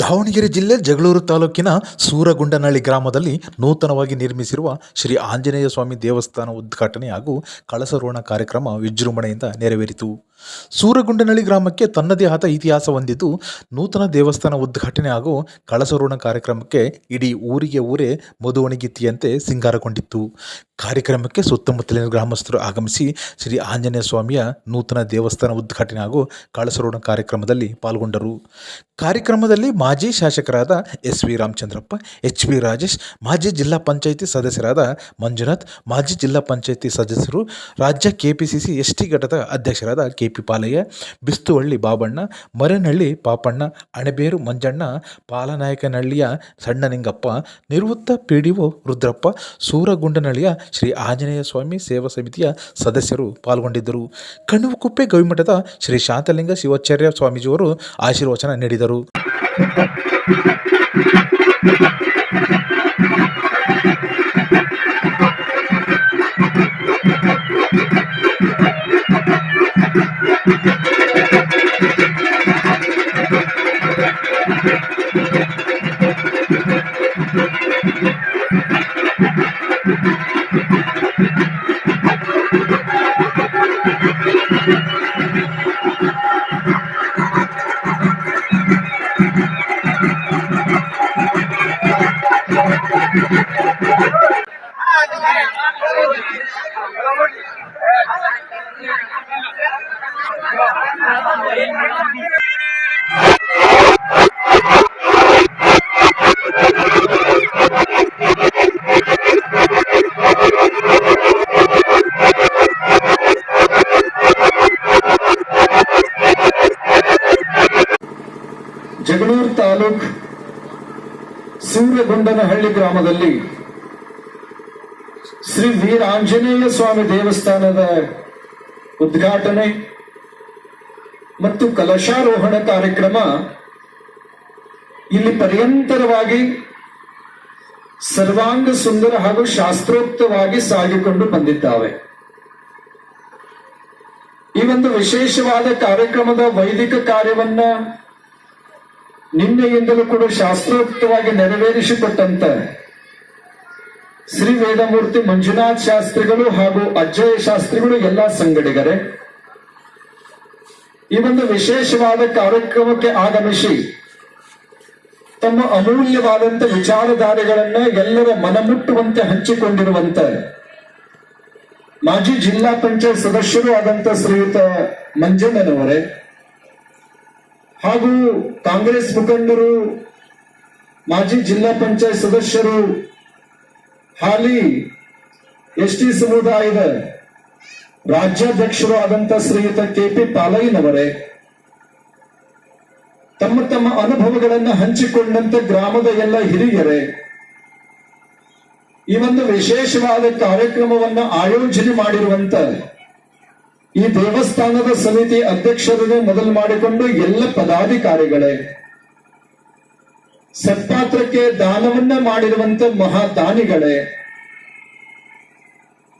ದಾವಣಗೆರೆ ಜಿಲ್ಲೆ ಜಗಳೂರು ತಾಲೂಕಿನ ಸೂರಗುಂಡನಹಳ್ಳಿ ಗ್ರಾಮದಲ್ಲಿ ನೂತನವಾಗಿ ನಿರ್ಮಿಸಿರುವ ಶ್ರೀ ಆಂಜನೇಯ ಸ್ವಾಮಿ ದೇವಸ್ಥಾನ ಉದ್ಘಾಟನೆ ಹಾಗೂ ಕಳಸರೋಣ ಕಾರ್ಯಕ್ರಮ ವಿಜೃಂಭಣೆಯಿಂದ ನೆರವೇರಿತು. ಸೂರಗುಂಡನಹಳ್ಳಿ ಗ್ರಾಮಕ್ಕೆ ತನ್ನದೇ ಆದ ಇತಿಹಾಸ ಹೊಂದಿದ್ದು ನೂತನ ದೇವಸ್ಥಾನ ಉದ್ಘಾಟನೆ ಹಾಗೂ ಕಳಸರೋಣ ಕಾರ್ಯಕ್ರಮಕ್ಕೆ ಇಡೀ ಊರಿಗೆ ಊರೇ ಮಧುವಣಿಗಿತ್ತಿಯಂತೆ ಸಿಂಗಾರಗೊಂಡಿತ್ತು. ಕಾರ್ಯಕ್ರಮಕ್ಕೆ ಸುತ್ತಮುತ್ತಲಿನ ಗ್ರಾಮಸ್ಥರು ಆಗಮಿಸಿ ಶ್ರೀ ಆಂಜನೇಯ ಸ್ವಾಮಿಯ ನೂತನ ದೇವಸ್ಥಾನ ಉದ್ಘಾಟನೆ ಹಾಗೂ ಕಳಸರೋಣ ಕಾರ್ಯಕ್ರಮದಲ್ಲಿ ಪಾಲ್ಗೊಂಡರು. ಕಾರ್ಯಕ್ರಮದಲ್ಲಿ ಮಾಜಿ ಶಾಸಕರಾದ S V Ramachandrappa, H V Rajesh, ಮಾಜಿ ಜಿಲ್ಲಾ ಪಂಚಾಯಿತಿ ಸದಸ್ಯರಾದ ಮಂಜುನಾಥ್, ಮಾಜಿ ಜಿಲ್ಲಾ ಪಂಚಾಯಿತಿ ಸದಸ್ಯರು ರಾಜ್ಯ ಕೆಪಿಸಿಸಿ ಎಸ್ ಟಿ ಘಟಕದ ಅಧ್ಯಕ್ಷರಾದ ಕೆ ಪಿ ಪಾಲಯ್ಯ ಬಿಸ್ತುವಳ್ಳಿ ಬಾಬಣ್ಣ, ಮರೇನಹಳ್ಳಿ ಪಾಪಣ್ಣ, ಅಣಬೇರು ಮಂಜಣ್ಣ, ಪಾಲನಾಯಕನಹಳ್ಳಿಯ ಸಣ್ಣನಿಂಗಪ್ಪ ನಿವೃತ್ತ ಪಿ ಡಿ ಒ ರುದ್ರಪ್ಪ, ಸೂರಗುಂಡನಹಳ್ಳಿಯ ಶ್ರೀ ಆಂಜನೇಯ ಸ್ವಾಮಿ ಸೇವಾ ಸಮಿತಿಯ ಸದಸ್ಯರು ಪಾಲ್ಗೊಂಡಿದ್ದರು. ಕಣ್ಣುಕುಪ್ಪೆ ಗವಿಮಠದ ಶ್ರೀ ಶಾಂತಲಿಂಗ ಶಿವಾಚಾರ್ಯ ಸ್ವಾಮೀಜಿಯವರು ಆಶೀರ್ವಚನ ನೀಡಿದರು. ಜಗಳೂರು ತಾಲೂಕ್ ಸೂರ್ಯಗೊಂಡನಹಳ್ಳಿ ಗ್ರಾಮದಲ್ಲಿ ಶ್ರೀ ವೀರ ಆಂಜನೇಯ ಸ್ವಾಮಿ ದೇವಸ್ಥಾನದ ಉದ್ಘಾಟನೆ ಮತ್ತು ಕಲಶಾರೋಹಣ ಕಾರ್ಯಕ್ರಮ ಇಲ್ಲಿ ಪರ್ಯಂತರವಾಗಿ ಸರ್ವಾಂಗ ಸುಂದರ ಹಾಗೂ ಶಾಸ್ತ್ರೋಕ್ತವಾಗಿ ಸಾಗಿಕೊಂಡು ಬಂದಿದ್ದಾವೆ. ಈ ಒಂದು ವಿಶೇಷವಾದ ಕಾರ್ಯಕ್ರಮದ ವೈದಿಕ ಕಾರ್ಯವನ್ನ ನಿನ್ನೆಯಿಂದಲೂ ಕೂಡ ಶಾಸ್ತ್ರೋಕ್ತವಾಗಿ ನೆರವೇರಿಸಿಕೊಟ್ಟಂತ ಶ್ರೀ ವೇದಮೂರ್ತಿ ಮಂಜುನಾಥ್ ಶಾಸ್ತ್ರಿಗಳು ಹಾಗೂ ಅಜ್ಜಯ ಶಾಸ್ತ್ರಿಗಳು ಎಲ್ಲ ಸಂಗಡಿಗರೇ, ಈ ಒಂದು ವಿಶೇಷವಾದ ಕಾರ್ಯಕ್ರಮಕ್ಕೆ ಆಗಮಿಸಿ ತಮ್ಮ ಅಮೂಲ್ಯವಾದಂತ ವಿಚಾರಧಾರೆಗಳನ್ನ ಎಲ್ಲರ ಮನಮುಟ್ಟುವಂತೆ ಹಂಚಿಕೊಂಡಿರುವಂತ ಮಾಜಿ ಜಿಲ್ಲಾ ಪಂಚಾಯತ್ ಸದಸ್ಯರು ಆದಂತ ಶ್ರೀಯುತ ಮಂಜಣ್ಣನವರೇ ಹಾಗೂ ಕಾಂಗ್ರೆಸ್ ಮುಖಂಡರು, ಮಾಜಿ ಜಿಲ್ಲಾ ಪಂಚಾಯತ್ ಸದಸ್ಯರು, ಹಾಲಿ ಎಸ್ ಟಿ ಸಮುದಾಯದ ರಾಜ್ಯಾಧ್ಯಕ್ಷರು ಆದಂತ ಶ್ರೀಯುತ ಕೆ ಪಿ ಪಾಲಯ್ಯನವರೇ, ತಮ್ಮ ತಮ್ಮ ಅನುಭವಗಳನ್ನು ಹಂಚಿಕೊಂಡಂತ ಗ್ರಾಮದ ಎಲ್ಲ ಹಿರಿಯರೇ, ಈ ಒಂದು ವಿಶೇಷವಾದ ಕಾರ್ಯಕ್ರಮವನ್ನು ಆಯೋಜನೆ ಮಾಡಿರುವಂತ ಈ ದೇವಸ್ಥಾನದ ಸಮಿತಿ ಅಧ್ಯಕ್ಷರನ್ನು ಮೊದಲು ಮಾಡಿಕೊಂಡು ಎಲ್ಲ ಪದಾಧಿಕಾರಿಗಳೇ ಸತ್ಪಾತ್ರಕ್ಕೆ ದಾನವನ್ನ ಮಾಡಿರುವಂತ ಮಹಾದಾನಿಗಳೇ,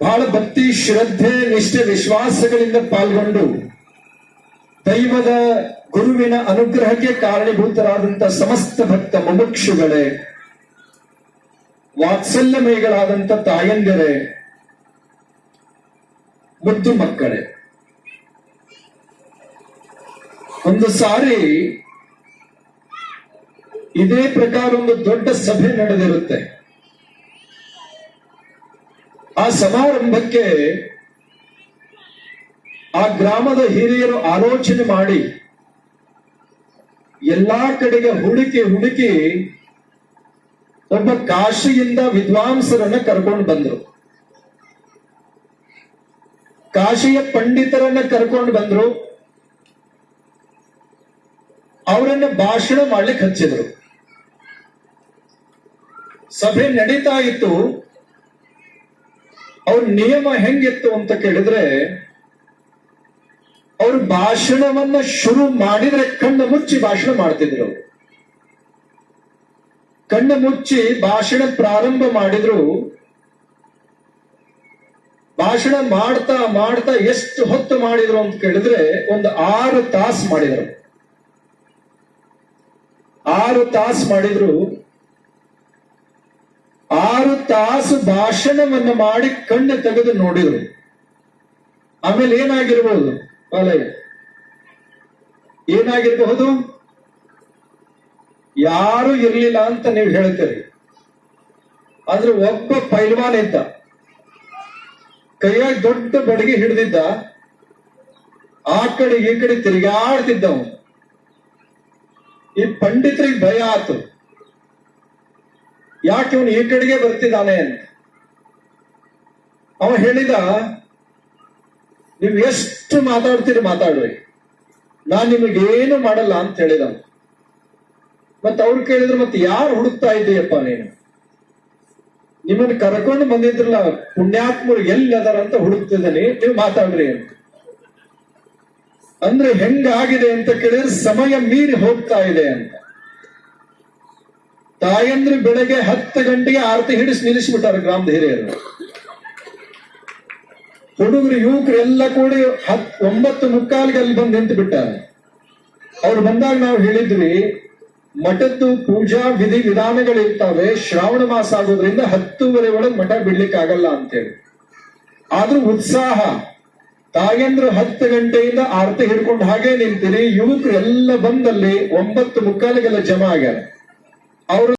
ಬಹಳ ಭಕ್ತಿ, ಶ್ರದ್ಧೆ, ನಿಷ್ಠೆ, ವಿಶ್ವಾಸಗಳಿಂದ ಪಾಲ್ಗೊಂಡು ದೈವದ ಗುರುವಿನ ಅನುಗ್ರಹಕ್ಕೆ ಕಾರಣೀಭೂತರಾದಂತ ಸಮಸ್ತ ಭಕ್ತ ಮುಮುಕ್ಷುಗಳೇ ವಾತ್ಸಲ್ಯಮಯಗಳಾದಂಥ ತಾಯಂದಿರೇ ಮುದ್ದು ಮಕ್ಕಳೇ. ಒಂದು ಸಾರಿ ಇದೇ ಪ್ರಕಾರ ಒಂದು ದೊಡ್ಡ ಸಭೆ ನಡೆದಿರುತ್ತೆ. ಆ ಸಮಾರಂಭಕ್ಕೆ ಆ ಗ್ರಾಮದ ಹಿರಿಯರು ಆಲೋಚನೆ ಮಾಡಿ ಎಲ್ಲಾ ಕಡೆಗೆ ಹುಡುಕಿ ಹುಡುಕಿ ಒಬ್ಬ ಕಾಶಿಯಿಂದ ವಿದ್ವಾಂಸರನ್ನ ಕರ್ಕೊಂಡು ಬಂದರು. ಕಾಶಿಯ ಪಂಡಿತರನ್ನ ಕರ್ಕೊಂಡು ಬಂದ್ರು. ಅವರನ್ನ ಭಾಷಣ ಮಾಡ್ಲಿಕ್ಕೆ ಹಚ್ಚಿದ್ರು ಸಭೆ ನಡೀತಾ ಇತ್ತು. ಅವ್ರ ನಿಯಮ ಹೆಂಗಿತ್ತು ಅಂತ ಕೇಳಿದ್ರೆ, ಅವ್ರ ಭಾಷಣವನ್ನ ಶುರು ಮಾಡಿದ್ರೆ ಕಣ್ಣು ಮುಚ್ಚಿ ಭಾಷಣ ಮಾಡ್ತಿದ್ರು. ಕಣ್ಣು ಮುಚ್ಚಿ ಭಾಷಣ ಪ್ರಾರಂಭ ಮಾಡಿದ್ರು. ಭಾಷಣ ಮಾಡ್ತಾ ಮಾಡ್ತಾ ಎಷ್ಟು ಹೊತ್ತು ಮಾಡಿದ್ರು ಅಂತ ಕೇಳಿದ್ರೆ, ಒಂದು ಆರು ತಾಸು ಮಾಡಿದ್ರು. ಆರು ತಾಸು ಮಾಡಿದ್ರು. ಆರು ತಾಸು ಭಾಷಣವನ್ನು ಮಾಡಿ ಕಣ್ಣು ತೆಗೆದು ನೋಡಿದ್ರು. ಆಮೇಲೆ ಏನಾಗಿರ್ಬೋದು? ಬಾಲಯ್ಯ, ಏನಾಗಿರಬಹುದು? ಯಾರು ಇರ್ಲಿಲ್ಲ ಅಂತ ನೀವು ಹೇಳ್ತೀರಿ. ಆದ್ರೆ ಒಬ್ಬ ಪೈಲ್ವಾನ್ ಇದ್ದ. ಕೈಯಾಗಿ ದೊಡ್ಡ ಬಡಗಿ ಹಿಡಿದಿದ್ದ. ಆ ಕಡೆ ಈ ಕಡೆ ತಿರುಗಾಡ್ತಿದ್ದ ಅವನು ಈ ಪಂಡಿತರಿಗೆ ಭಯ ಆತು. ಯಾಕೆ ಅವನು ಈ ಕಡೆಗೆ ಬರ್ತಿದ್ದಾನೆ ಅಂತ. ಅವ ಹೇಳಿದ, ನೀವು ಎಷ್ಟು ಮಾತಾಡ್ತೀರಿ ಮಾತಾಡ್ರಿ. ನಾನ್ ನಿಮಗೇನು ಮಾಡಲ್ಲ ಅಂತ ಹೇಳಿದ. ಮತ್ತ ಅವ್ರು ಕೇಳಿದ್ರು, ಮತ್ತೆ ಯಾರು ಹುಡುಕ್ತಾ ಇದ್ದೀಯಪ್ಪ ನೀನು? ನಿಮ್ಮನ್ನು ಕರ್ಕೊಂಡು ಬಂದಿದ್ರಲ್ಲ, ಪುಣ್ಯಾತ್ಮರು ಎಲ್ಲಿ ಅದಾರ ಅಂತ ಹುಡುಕ್ತಿದ್ದೀನಿ, ನೀವು ಮಾತಾಡ್ರಿ ಅಂತ. ಅಂದ್ರೆ ಹೆಂಗಾಗಿದೆ ಅಂತ ಕೇಳಿದ್ರೆ ಸಮಯ ಮೀರಿ ಹೋಗ್ತಾ ಇದೆ ಅಂತ. ತಾಯಂದ್ರೆ ಬೆಳಗ್ಗೆ ಹತ್ತು ಗಂಟೆಗೆ ಆರತಿ ಹಿಡಿಸಿ ನಿಲ್ಲಿಸ್ಬಿಟ್ಟಾರೆ ಗ್ರಾಮದ ಹಿರಿಯರು. ಹುಡುಗರು, ಯುವಕರು ಎಲ್ಲ ಕೂಡಿ ಹತ್, ಒಂಬತ್ತು ಮುಕ್ಕಾಲಿಗೆ ಅಲ್ಲಿ ಬಂದು ನಿಂತು ಬಿಟ್ಟಾರೆ. ಅವ್ರು ಬಂದಾಗ ನಾವು ಹೇಳಿದ್ವಿ, ಮಠದ್ದು ಪೂಜಾ ವಿಧಿ ವಿಧಾನಗಳಿರ್ತಾವೆ ಶ್ರಾವಣ ಮಾಸ ಆಗೋದ್ರಿಂದ ಹತ್ತೂವರೆ ಒಳಗೆ ಮಠ ಬಿಡ್ಲಿಕ್ಕೆ ಆಗಲ್ಲ ಅಂತೇಳಿ. ಆದ್ರೂ ಉತ್ಸಾಹ ತಾಯಂದ್ರು ಹತ್ತು ಗಂಟೆಯಿಂದ ಆರತಿ ಹಿಡ್ಕೊಂಡು ಹಾಗೆ ನಿಂತಿರಿ ಯುವಕರು ಎಲ್ಲ ಬಂದಲ್ಲಿ ಒಂಬತ್ತು ಮುಕ್ಕಾಲಿಗೆಲ್ಲ ಜಮಾ ಆಗ್ಯಾರ. ಅವರು